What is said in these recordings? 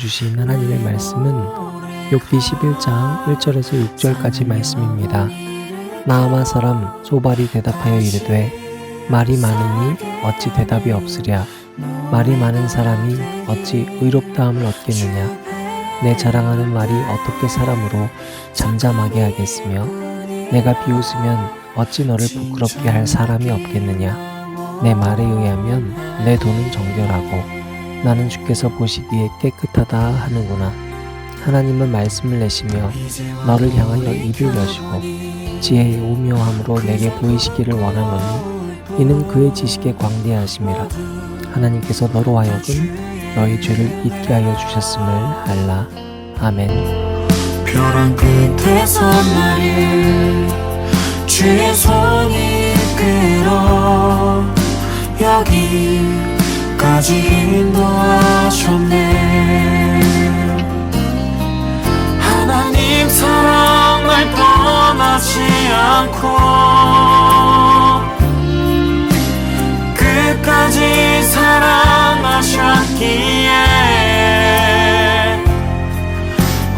주신 하나님의 말씀은 욥기 11장 1절에서 6절까지 말씀입니다. 나아마 사람 소발이 대답하여 이르되 말이 많으니 어찌 대답이 없으랴? 말이 많은 사람이 어찌 의롭다함을 얻겠느냐? 내 자랑하는 말이 어떻게 사람으로 잠잠하게 하겠으며 내가 비웃으면 어찌 너를 부끄럽게 할 사람이 없겠느냐? 내 말에 의하면 내 돈은 정결하고 나는 주께서 보시기에 깨끗하다 하는구나. 하나님은 말씀을 내시며 너를 향하여 입을 여시고 지혜의 오묘함으로 내게 보이시기를 원하노니 이는 그의 지식에 광대하심이라. 하나님께서 너로 하여금 너의 죄를 잊게 하여 주셨음을 알라. 아멘. 벼랑 끝에서 나를 주의 손이 이끌어 여기 까지 인도하셨네. 하나님 사랑 날 떠나지 않고 끝까지 사랑하셨기에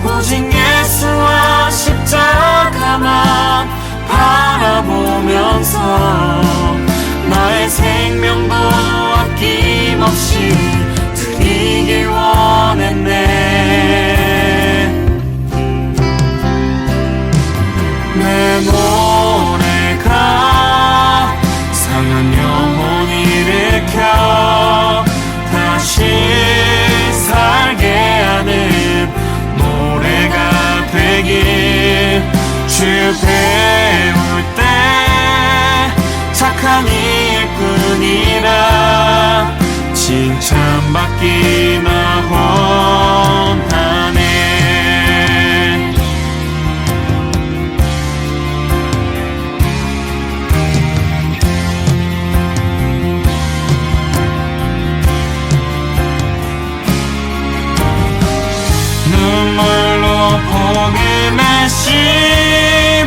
오직 예수와 십자가만 바라보면서 나의 생명도 아낌 없이 드리길 원했네. 내 노래가 상한 영혼 일으켜 다시 살게 하는 노래가 되길 주 배울 때 착한 일 눈물로 복음을 씹으려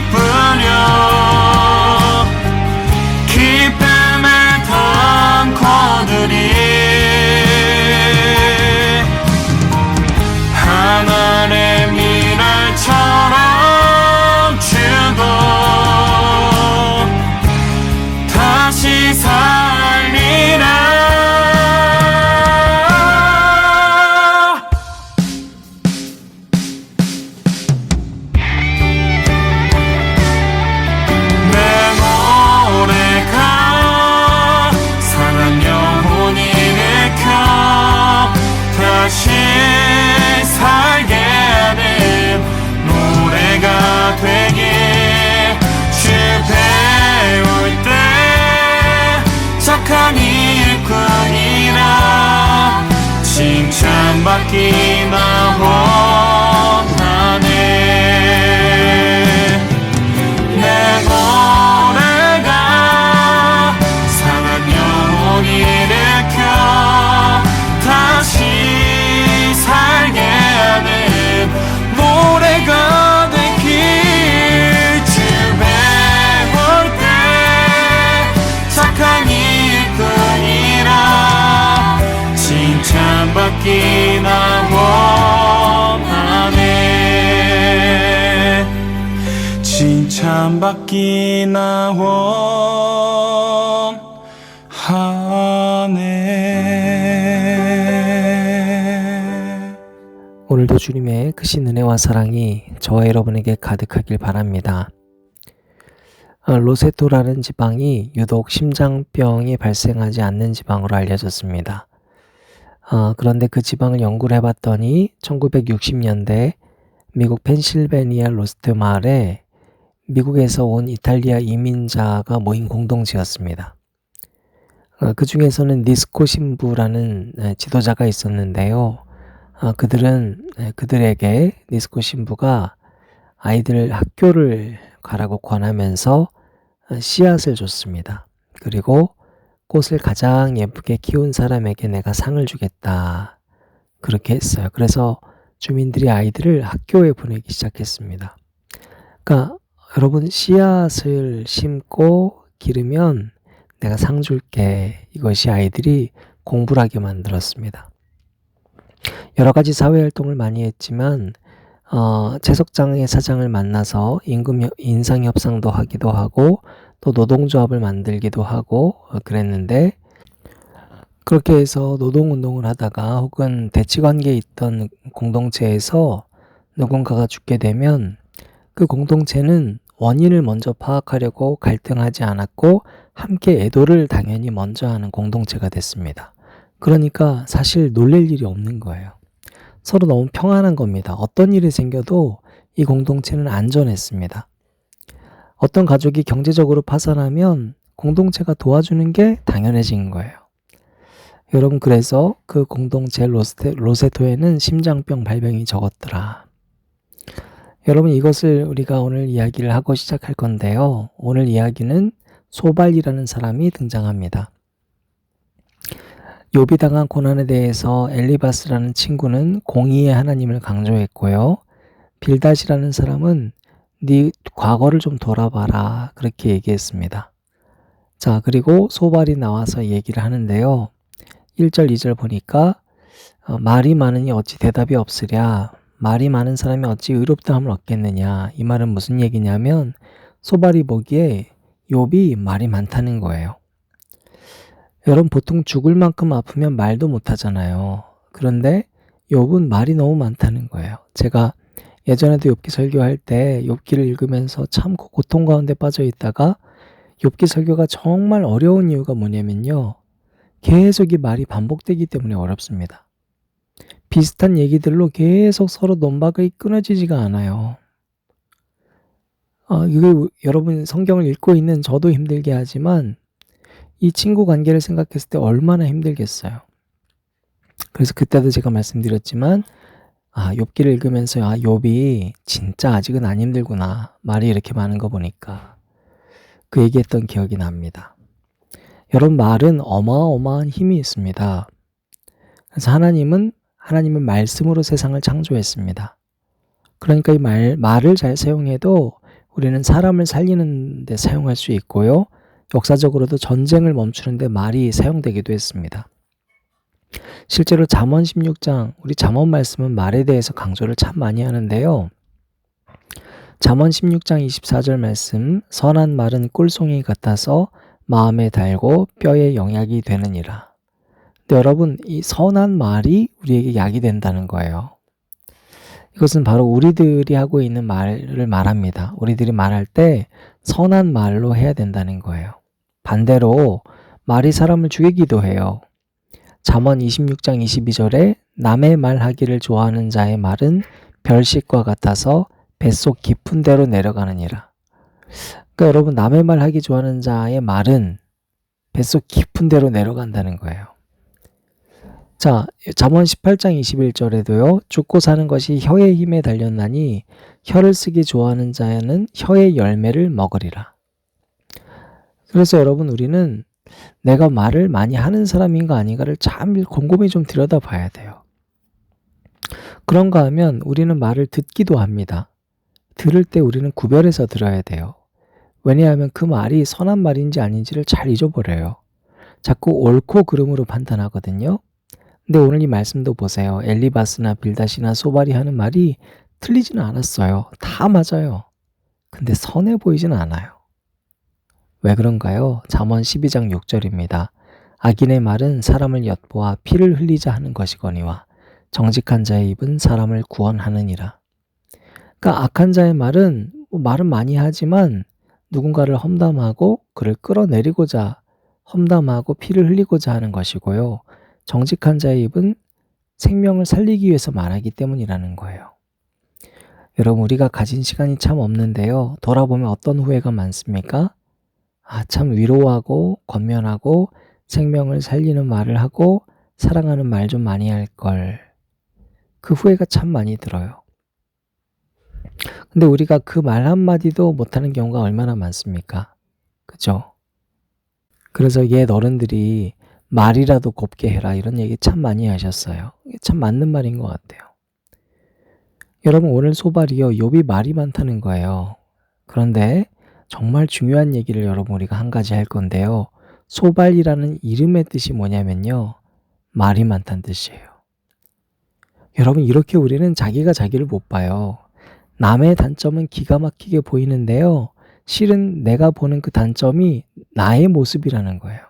칭찬받 칭찬받기나 원하네 오늘도 주님의 크신 은혜와 사랑이 저와 여러분에게 가득하길 바랍니다. 아, 로세토라는 지방이 유독 심장병이 발생하지 않는 지방으로 알려졌습니다. 아, 그런데 그 지방을 연구를 해봤더니 1960년대 미국 펜실베니아 로스트 마을에 미국에서 온 이탈리아 이민자가 모인 공동체였습니다. 아, 그 중에서는 니스코 신부라는 에, 지도자가 있었는데요. 아, 그들은 에, 그들에게 니스코 신부가 아이들 학교를 가라고 권하면서 어, 씨앗을 줬습니다. 그리고 꽃을 가장 예쁘게 키운 사람에게 내가 상을 주겠다. 그렇게 했어요. 그래서 주민들이 아이들을 학교에 보내기 시작했습니다. 그러니까 여러분 씨앗을 심고 기르면 내가 상 줄게. 이것이 아이들이 공부를 하게 만들었습니다. 여러 가지 사회 활동을 많이 했지만 어, 채석장의 사장을 만나서 임금 인상 협상도 하기도 하고 또 노동조합을 만들기도 하고 어, 그랬는데 그렇게 해서 노동운동을 하다가 혹은 대치관계에 있던 공동체에서 누군가가 죽게 되면 그 공동체는 원인을 먼저 파악하려고 갈등하지 않았고 함께 애도를 당연히 먼저 하는 공동체가 됐습니다. 그러니까 사실 놀랄 일이 없는 거예요. 서로 너무 평안한 겁니다. 어떤 일이 생겨도 이 공동체는 안전했습니다. 어떤 가족이 경제적으로 파산하면 공동체가 도와주는 게 당연해진 거예요. 여러분, 그래서 그 공동체 로세토에는 심장병 발병이 적었더라. 여러분, 이것을 우리가 오늘 이야기를 하고 시작할 건데요. 오늘 이야기는 소발이라는 사람이 등장합니다. 요비 당한 고난에 대해서 엘리바스라는 친구는 공의의 하나님을 강조했고요. 빌닷이라는 사람은 네 과거를 좀 돌아봐라 그렇게 얘기했습니다. 자 그리고 소발이 나와서 얘기를 하는데요. 1절 2절 보니까 어, 말이 많으니 어찌 대답이 없으랴 말이 많은 사람이 어찌 의롭다함을 얻겠느냐 이 말은 무슨 얘기냐면 소발이 보기에 욥이 말이 많다는 거예요. 여러분 보통 죽을 만큼 아프면 말도 못 하잖아요. 그런데 욥은 말이 너무 많다는 거예요. 제가 예전에도 욥기 설교할 때 욥기를 읽으면서 참 고통 가운데 빠져 있다가 욥기 설교가 정말 어려운 이유가 뭐냐면요. 계속 이 말이 반복되기 때문에 어렵습니다. 비슷한 얘기들로 계속 서로 논박이 끊어지지가 않아요. 아, 이게 여러분 성경을 읽고 있는 저도 힘들게 하지만 이 친구 관계를 생각했을 때 얼마나 힘들겠어요. 그래서 그때도 제가 말씀드렸지만 아, 욥기를 읽으면서 아, 욥이 진짜 아직은 안 힘들구나. 말이 이렇게 많은 거 보니까 그 얘기했던 기억이 납니다. 여러분 말은 어마어마한 힘이 있습니다. 그래서 하나님은 하나님은 말씀으로 세상을 창조했습니다. 그러니까 이 말, 말을 잘 사용해도 우리는 사람을 살리는 데 사용할 수 있고요. 역사적으로도 전쟁을 멈추는데 말이 사용되기도 했습니다. 실제로 잠언 16장 우리 잠언 말씀은 말에 대해서 강조를 참 많이 하는데요. 잠언 16장 24절 말씀 선한 말은 꿀송이 같아서 마음에 달고 뼈에 영약이 되느니라. 여러분 이 선한 말이 우리에게 약이 된다는 거예요. 이것은 바로 우리들이 하고 있는 말을 말합니다. 우리들이 말할 때 선한 말로 해야 된다는 거예요. 반대로 말이 사람을 죽이기도 해요. 잠언 26장 22절에 남의 말 하기를 좋아하는 자의 말은 별식과 같아서 뱃속 깊은 데로 내려가느니라. 그러니까 여러분 남의 말 하기 좋아하는 자의 말은 뱃속 깊은 데로 내려간다는 거예요. 자, 잠언 18장 21절에도요. 죽고 사는 것이 혀의 힘에 달렸나니 혀를 쓰기 좋아하는 자는 혀의 열매를 먹으리라. 그래서 여러분 우리는 내가 말을 많이 하는 사람인가 아닌가를 참 곰곰이 좀 들여다 봐야 돼요. 그런가 하면 우리는 말을 듣기도 합니다. 들을 때 우리는 구별해서 들어야 돼요. 왜냐하면 그 말이 선한 말인지 아닌지를 잘 잊어버려요. 자꾸 옳고 그름으로 판단하거든요. 근데 오늘 이 말씀도 보세요. 엘리바스나 빌다시나 소발이 하는 말이 틀리지는 않았어요. 다 맞아요. 근데 선해 보이지는 않아요. 왜 그런가요? 잠언 12장 6절입니다. 악인의 말은 사람을 엿보아 피를 흘리자 하는 것이거니와 정직한 자의 입은 사람을 구원하느니라. 그러니까 악한 자의 말은 뭐 말은 많이 하지만 누군가를 험담하고 그를 끌어내리고자 험담하고 피를 흘리고자 하는 것이고요. 정직한 자의 입은 생명을 살리기 위해서 말하기 때문이라는 거예요. 여러분, 우리가 가진 시간이 참 없는데요. 돌아보면 어떤 후회가 많습니까? 아, 참 위로하고 권면하고 생명을 살리는 말을 하고 사랑하는 말 좀 많이 할 걸. 그 후회가 참 많이 들어요. 근데 우리가 그 말 한마디도 못하는 경우가 얼마나 많습니까? 그죠? 그래서 옛 어른들이 말이라도 곱게 해라 이런 얘기 참 많이 하셨어요. 참 맞는 말인 것 같아요. 여러분 오늘 소발이요 욥이 말이 많다는 거예요. 그런데 정말 중요한 얘기를 여러분 우리가 한 가지 할 건데요. 소발이라는 이름의 뜻이 뭐냐면요. 말이 많다는 뜻이에요. 여러분 이렇게 우리는 자기가 자기를 못 봐요. 남의 단점은 기가 막히게 보이는데요. 실은 내가 보는 그 단점이 나의 모습이라는 거예요.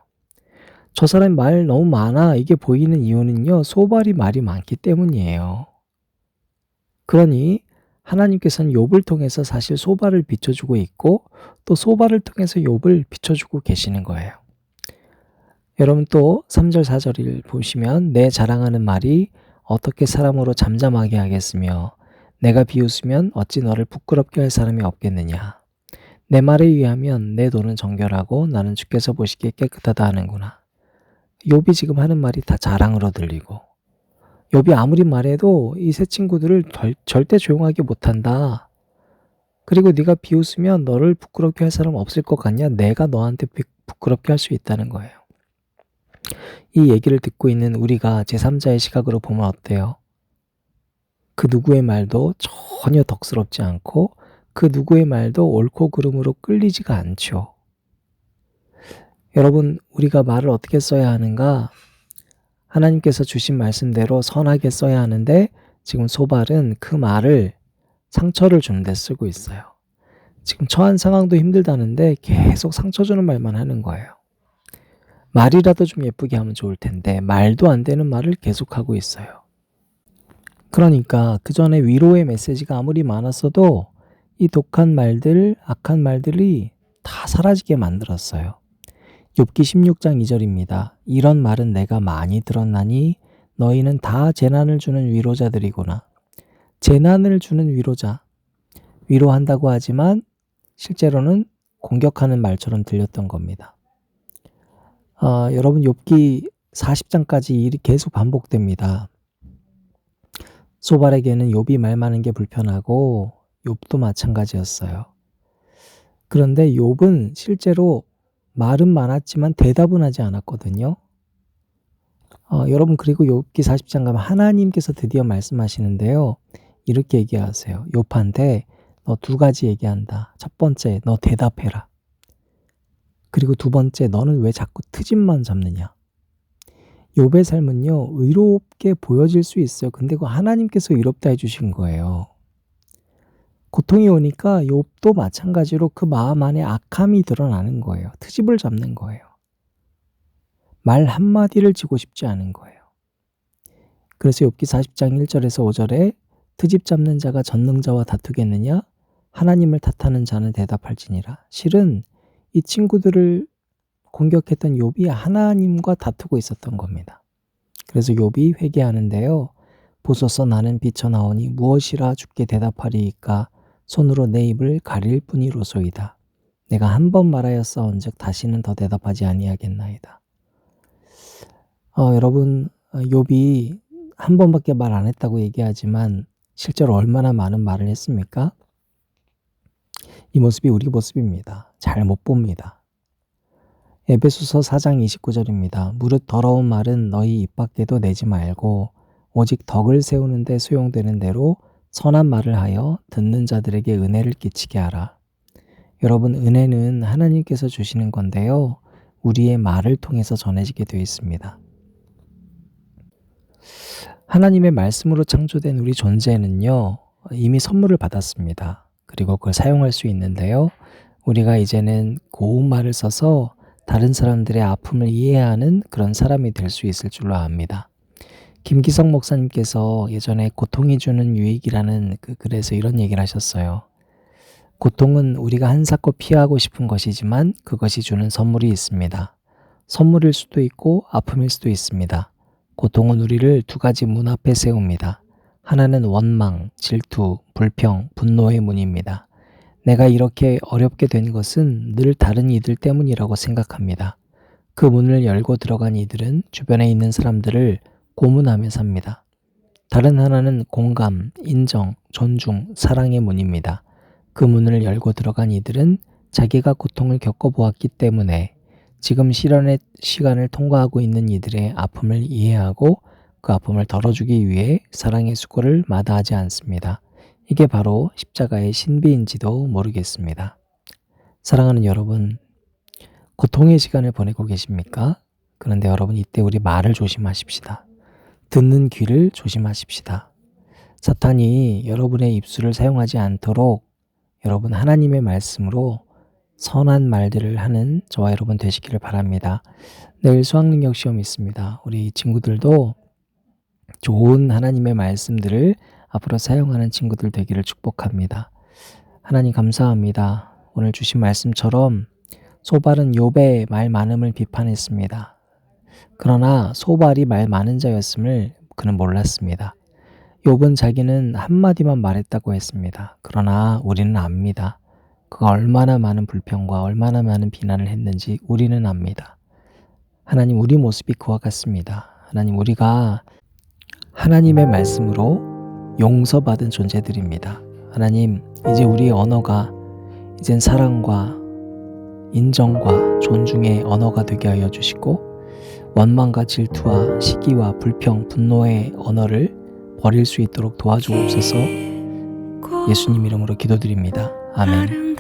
저 사람 말 너무 많아. 이게 보이는 이유는요. 소발이 말이 많기 때문이에요. 그러니 하나님께서는 욥을 통해서 사실 소발을 비춰주고 있고 또 소발을 통해서 욥을 비춰주고 계시는 거예요. 여러분 또 3절 4절을 보시면 내 자랑하는 말이 어떻게 사람으로 잠잠하게 하겠으며 내가 비웃으면 어찌 너를 부끄럽게 할 사람이 없겠느냐. 내 말에 의하면 내 돈은 정결하고 나는 주께서 보시기에 깨끗하다 하는구나. 욥이 지금 하는 말이 다 자랑으로 들리고 욥이 아무리 말해도 이 세 친구들을 덜, 절대 조용하게 못한다. 그리고 네가 비웃으면 너를 부끄럽게 할 사람 없을 것 같냐? 내가 너한테 비- 부끄럽게 할 수 있다는 거예요. 이 얘기를 듣고 있는 우리가 제3자의 시각으로 보면 어때요? 그 누구의 말도 전혀 덕스럽지 않고 그 누구의 말도 옳고 그름으로 끌리지가 않죠. 여러분, 우리가 말을 어떻게 써야 하는가? 하나님께서 주신 말씀대로 선하게 써야 하는데 지금 소발은 그 말을 상처를 주는데 쓰고 있어요. 지금 처한 상황도 힘들다는데 계속 상처 주는 말만 하는 거예요. 말이라도 좀 예쁘게 하면 좋을 텐데 말도 안 되는 말을 계속하고 있어요. 그러니까 그 전에 위로의 메시지가 아무리 많았어도 이 독한 말들, 악한 말들이 다 사라지게 만들었어요. 욥기 16장 2절입니다. 이런 말은 내가 많이 들었나니 너희는 다 재난을 주는 위로자들이구나. 재난을 주는 위로자. 위로한다고 하지만 실제로는 공격하는 말처럼 들렸던 겁니다. 아, 여러분 욥기 40장까지 이 일이 계속 반복됩니다. 소발에게는 욥이 말 많은 게 불편하고 욥도 마찬가지였어요. 그런데 욥은 실제로 말은 많았지만 대답은 하지 않았거든요. 어, 여러분 그리고 욥기 40장 가면 하나님께서 드디어 말씀하시는데요. 이렇게 얘기하세요. 욥한테 너 두 가지 얘기한다. 첫 번째 너 대답해라. 그리고 두 번째 너는 왜 자꾸 트집만 잡느냐. 욥의 삶은요 의롭게 보여질 수 있어요. 근데 그 하나님께서 의롭다 해주신 거예요. 고통이 오니까 욥도 마찬가지로 그 마음 안에 악함이 드러나는 거예요. 트집을 잡는 거예요. 말 한마디를 지고 싶지 않은 거예요. 그래서 욥기 40장 1절에서 5절에 트집 잡는 자가 전능자와 다투겠느냐? 하나님을 탓하는 자는 대답할지니라. 실은 이 친구들을 공격했던 욥이 하나님과 다투고 있었던 겁니다. 그래서 욥이 회개하는데요. 보소서 나는 비쳐 나오니 무엇이라 죽게 대답하리이까 손으로 내 입을 가릴 뿐이로소이다. 내가 한 번 말하였사온즉 다시는 더 대답하지 아니하겠나이다. 어, 여러분 어, 욥이 한 번밖에 말 안 했다고 얘기하지만 실제로 얼마나 많은 말을 했습니까? 이 모습이 우리 모습입니다. 잘 못 봅니다. 에베소서 4장 29절입니다. 무릇 더러운 말은 너희 입 밖에도 내지 말고 오직 덕을 세우는데 소용되는 대로 선한 말을 하여 듣는 자들에게 은혜를 끼치게 하라. 여러분, 은혜는 하나님께서 주시는 건데요. 우리의 말을 통해서 전해지게 되어 있습니다. 하나님의 말씀으로 창조된 우리 존재는요, 이미 선물을 받았습니다. 그리고 그걸 사용할 수 있는데요. 우리가 이제는 고운 말을 써서 다른 사람들의 아픔을 이해하는 그런 사람이 될 수 있을 줄로 압니다. 김기성 목사님께서 예전에 고통이 주는 유익이라는 그 글에서 이런 얘기를 하셨어요. 고통은 우리가 한사코 피하고 싶은 것이지만 그것이 주는 선물이 있습니다. 선물일 수도 있고 아픔일 수도 있습니다. 고통은 우리를 두 가지 문 앞에 세웁니다. 하나는 원망, 질투, 불평, 분노의 문입니다. 내가 이렇게 어렵게 된 것은 늘 다른 이들 때문이라고 생각합니다. 그 문을 열고 들어간 이들은 주변에 있는 사람들을 고문하며 삽니다. 다른 하나는 공감, 인정, 존중, 사랑의 문입니다. 그 문을 열고 들어간 이들은 자기가 고통을 겪어보았기 때문에 지금 실현의 시간을 통과하고 있는 이들의 아픔을 이해하고 그 아픔을 덜어주기 위해 사랑의 수고를 마다하지 않습니다. 이게 바로 십자가의 신비인지도 모르겠습니다. 사랑하는 여러분, 고통의 시간을 보내고 계십니까? 그런데 여러분 이때 우리 말을 조심하십시다. 듣는 귀를 조심하십시다. 사탄이 여러분의 입술을 사용하지 않도록 여러분 하나님의 말씀으로 선한 말들을 하는 저와 여러분 되시기를 바랍니다. 내일 수학능력 시험 있습니다. 우리 친구들도 좋은 하나님의 말씀들을 앞으로 사용하는 친구들 되기를 축복합니다. 하나님 감사합니다. 오늘 주신 말씀처럼 소발은 욥의 말 많음을 비판했습니다. 그러나 소발이 말 많은 자였음을 그는 몰랐습니다. 욥은 자기는 한마디만 말했다고 했습니다. 그러나 우리는 압니다. 그가 얼마나 많은 불평과 얼마나 많은 비난을 했는지 우리는 압니다. 하나님 우리 모습이 그와 같습니다. 하나님 우리가 하나님의 말씀으로 용서받은 존재들입니다. 하나님 이제 우리의 언어가 이젠 사랑과 인정과 존중의 언어가 되게 하여 주시고 원망과 질투와 시기와 불평, 분노의 언어를 버릴 수 있도록 도와주옵소서 예수님 이름으로 기도드립니다. 아멘.